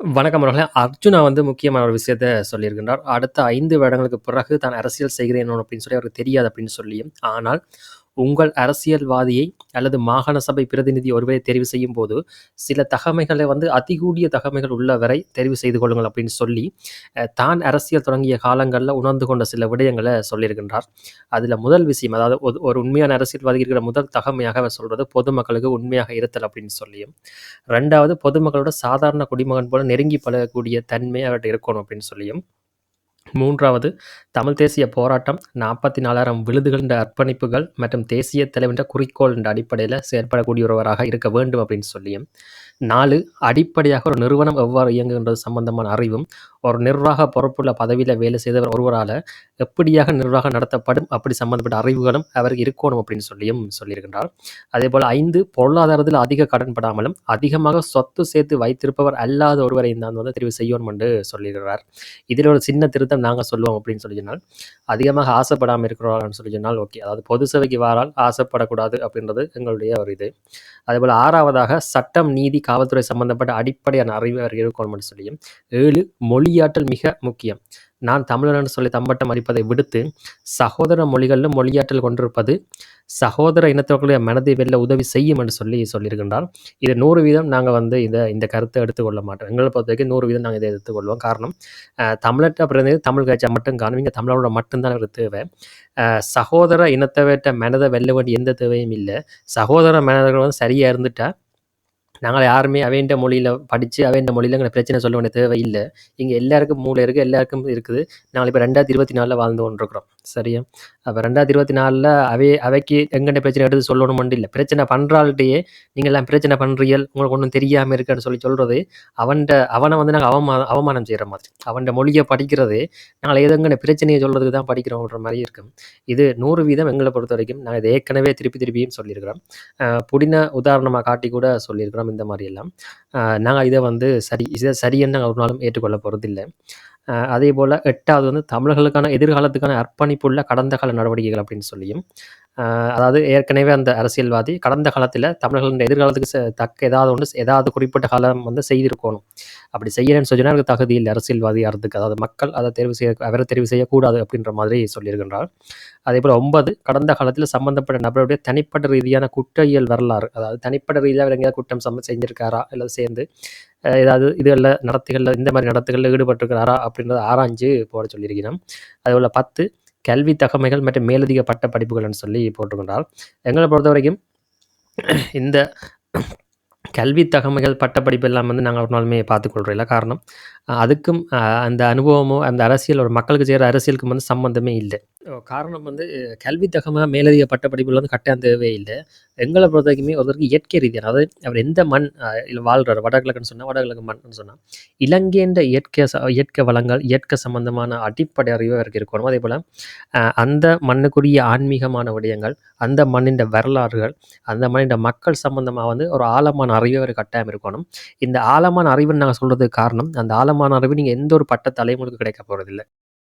வணக்கம் அவர்களே. அர்ஜுனா வந்து முக்கியமான ஒரு விஷயத்த சொல்லியிருக்கின்றார். அடுத்த ஐந்து வருடங்களுக்கு பிறகு தான் அரசியல் செய்கிறேன் அப்படின்னு சொல்லி அவருக்கு தெரியாது அப்படின்னு சொல்லியும், ஆனால் உங்கள் அரசியல்வாதியை அல்லது மாகாண சபை பிரதிநிதி ஒருவரை தெரிவு செய்யும்போது, சில தகமைகளை வந்து அதிகூடிய தகமைகள் உள்ளவரை தெரிவு செய்து கொள்ளுங்கள் அப்படின்னு சொல்லி, தான் அரசியல் தொடங்கிய காலங்களில் உணர்ந்து கொண்ட சில விடயங்களை சொல்லியிருக்கின்றார். அதில் முதல் விஷயம் அதாவது ஒரு உண்மையான அரசியல்வாதி இருக்கிற முதல் தகமையாக அவர் சொல்கிறது பொதுமக்களுக்கு உண்மையாக இருத்தல் அப்படின்னு சொல்லியும், ரெண்டாவது பொதுமக்களோட சாதாரண குடிமகன் போல நெருங்கி பழகக்கூடிய தன்மை அவர்கிட்ட இருக்கணும் அப்படின்னு சொல்லியும், மூன்றாவது தமிழ் தேசிய போராட்டம் நாற்பத்தி நாலாயிரம் விழுதுகள் என்ற அர்ப்பணிப்புகள் மற்றும் தேசிய தலைவன்ற குறிக்கோள் என்ற அடிப்படையில் செயற்படக்கூடிய ஒருவராக இருக்க வேண்டும் அப்படின்னு சொல்லியும், நாலு அடிப்படையாக ஒரு நிறுவனம் எவ்வாறு இயங்குகின்றது சம்பந்தமான அறிவும், ஒரு நிர்வாக பொறுப்புள்ள பதவியில் வேலை செய்தவர் ஒருவரால் எப்படியாக நிர்வாகம் நடத்தப்படும் அப்படி சம்பந்தப்பட்ட அறிவுகளும் அவருக்கு இருக்கணும் அப்படின்னு சொல்லியும் சொல்லியிருக்கின்றார். அதே போல் ஐந்து பொருளாதாரத்தில் அதிக கடன்படாமலும், அதிகமாக சொத்து சேர்த்து வைத்திருப்பவர் அல்லாத ஒருவரை இந்த வந்து தெரிவு செய்யணும் என்று சொல்லியிருக்கிறார். இதில் ஒரு சின்ன திருத்தம் நாங்கள் சொல்லுவோம் அப்படின்னு சொல்லி சொன்னால், அதிகமாக ஆசைப்படாமல் இருக்கிறவரான்னு சொல்லி சொன்னால் ஓகே. அதாவது பொது சேவைக்கு வாரால் ஆசைப்படக்கூடாது அப்படின்றது எங்களுடைய ஒரு இது. அதேபோல 6வதாக சட்டம், நீதி, காவல்துறை சம்பந்தப்பட்ட அடிப்படையான அறிவு அவருக்கு இருக்கணும்னு சொல்லியும், ஏழு மொழியாற்றல் மிக முக்கியம். நான் தமிழன்னு சொல்லி தம்பட்டம் அடிப்பதை விடுத்து, சகோதர மொழிகளிலும் மொழியாற்றல் கொண்டிருப்பது, சகோதர இனத்தவர்களுடைய மனதை வெல்ல உதவி செய்யும் என்று சொல்லி சொல்லியிருக்கின்றார். இது நூறு வீதம் நாங்கள் வந்து இந்த இந்த கருத்தை எடுத்துக்கொள்ள மாட்டோம். எங்களை பொறுத்த வரைக்கும் நூறு வீதம் நாங்கள் இதை எடுத்துக்கொள்வோம். காரணம், தமிழற்ற பிறந்தது தமிழ் கட்சியாக மட்டும் காணும். இங்கே தமிழரோட மட்டும்தான் ஒரு தேவை. சகோதர இனத்தவர்ட்ட மனதை வெல்ல வேண்டிய எந்த தேவையும் இல்லை சகோதர மனிதர்கள் வந்து சரியாக இருந்துட்டால் நாங்கள் யாருமே அவேண்ட மொழியில் படித்து அவேண்ட மொழியில் எங்களை பிரச்சனை சொல்ல வேண்டிய தேவை இல்ல. எல்லாருக்கும் மூளை இருக்குது எல்லாருக்கும் இருக்குது. நாங்கள் இப்போ ரெண்டாயிரத்தி இருபத்தி நாலில் வாழ்ந்து கொண்டிருக்கிறோம். சரியா? அப்போ ரெண்டாயிரத்தி இருபத்தி நாலில் அவை அவைக்கு எங்கண்ட பிரச்சனை எடுத்து சொல்லணும்னு இல்லை பிரச்சனை பண்ணுறாள்கிட்டயே நீங்கள்லாம் எல்லாம் பிரச்சனை பண்றீகள், உங்களுக்கு ஒன்றும் தெரியாமல் இருக்குன்னு சொல்லி சொல்கிறது அவன்கிட்ட அவனை வந்து நாங்கள் அவமா அவமானம் செய்கிற மாதிரி. அவன் மொழியை படிக்கிறதே, நாங்கள் ஏதோ பிரச்சனையை சொல்கிறதுக்கு தான் படிக்கிறோம்ன்ற மாதிரி இருக்கும். இது நூறு வீதம் எங்களை பொறுத்த வரைக்கும் நாங்கள் இதை ஏற்கனவே திருப்பி திருப்பியும் சொல்லியிருக்கிறோம். புடின உதாரணமாக காட்டி கூட சொல்லியிருக்கிறோம் இந்த மாதிரி எல்லாம். அ நாங்க வந்து சரி இதை சரியன்னு நாங்கள் ஒரு நாளும் ஏற்றுக்கொள்ள போறதில்ல. அதே போல் எட்டாவது வந்து தமிழர்களுக்கான எதிர்காலத்துக்கான அர்ப்பணிப்புள்ள கடந்த கால நடவடிக்கைகள் அப்படின்னு சொல்லியும், அதாவது ஏற்கனவே அந்த அரசியல்வாதி கடந்த காலத்தில் தமிழர்களின் எதிர்காலத்துக்கு தக்க ஏதாவது ஒன்று ஏதாவது குறிப்பிட்ட காலம் வந்து செய்திருக்கணும். அப்படி செய்யலன்னு சொன்னால் எனக்கு தகுதி இல்லை அரசியல்வாதி ஆறதுக்கு. அதாவது மக்கள் அதை தேர்வு செய்ய அவரை தெரிவு செய்யக்கூடாது அப்படின்ற மாதிரி சொல்லியிருக்கின்றார். அதே போல் ஒன்பது கடந்த காலத்தில் சம்பந்தப்பட்ட நபருடைய தனிப்பட்ட ரீதியான குற்றவியல் வரலாறு, அதாவது தனிப்பட்ட ரீதியாக அவர் எங்கேயாவது குற்றம் சம்ம செஞ்சிருக்காரா? இல்லை சேர்ந்து ஏதாவது இதுகளில் நடத்துகளில் இந்த மாதிரி நடத்துகளில் ஈடுபட்டிருக்கிறாரா? அப்படின்றத ஆராய்ஞ்சு போட சொல்லியிருக்கிறோம். அதேபோல 10 கல்வி தகமைகள் மற்றும் மேலதிக பட்ட படிப்புகள்னு சொல்லி போட்டுக்கொண்டார் எங்களை பொறுத்த வரைக்கும் இந்த கல்வி தகமைகள், பட்டப்படிப்பு எல்லாம் வந்து நாங்கள் ஒரு நாளுமே பார்த்துக்கொள்கிறோம் இல்லை காரணம், அதுக்கும் அந்த அனுபவமோ, அந்த அரசியல் ஒரு மக்களுக்கு செய்கிற அரசியலுக்கும் வந்து சம்மந்தமே இல்லை காரணம் வந்து கல்வி தகமாக மேலதிக பட்டப்படிப்புகள் வந்து கட்டாயம் தேவையே இல்லை எங்களை பொறுத்த பொறுத்தவரைக்குமே ஒருத்தருக்கு இயற்கை ரீதியான அதாவது அவர் எந்த மண் இல்லை வாழ்கிறார் வடகிழக்குன்னு சொன்னால் வடகிழக்கு மண்ணுன்னு சொன்னால் இலங்கைன்ற இயற்கை ச இயற்கை வளங்கள், இயற்கை சம்பந்தமான அடிப்படை அறிவு அவருக்கு இருக்கணும். அதே போல் அந்த மண்ணுக்குரிய ஆன்மீகமான விடயங்கள், அந்த மண்ணின் வரலாறுகள், அந்த மண்ணின் மக்கள் சம்பந்தமாக வந்து ஒரு ஆழமான அறிவு அவர் கட்டாயம் இருக்கணும். இந்த ஆழமான அறிவுன்னு நாங்கள் சொல்கிறதுக்கு காரணம், அந்த ஆழமான அறிவு நீங்கள் எந்த ஒரு பட்ட உங்களுக்கு கிடைக்க போகிறதில்லை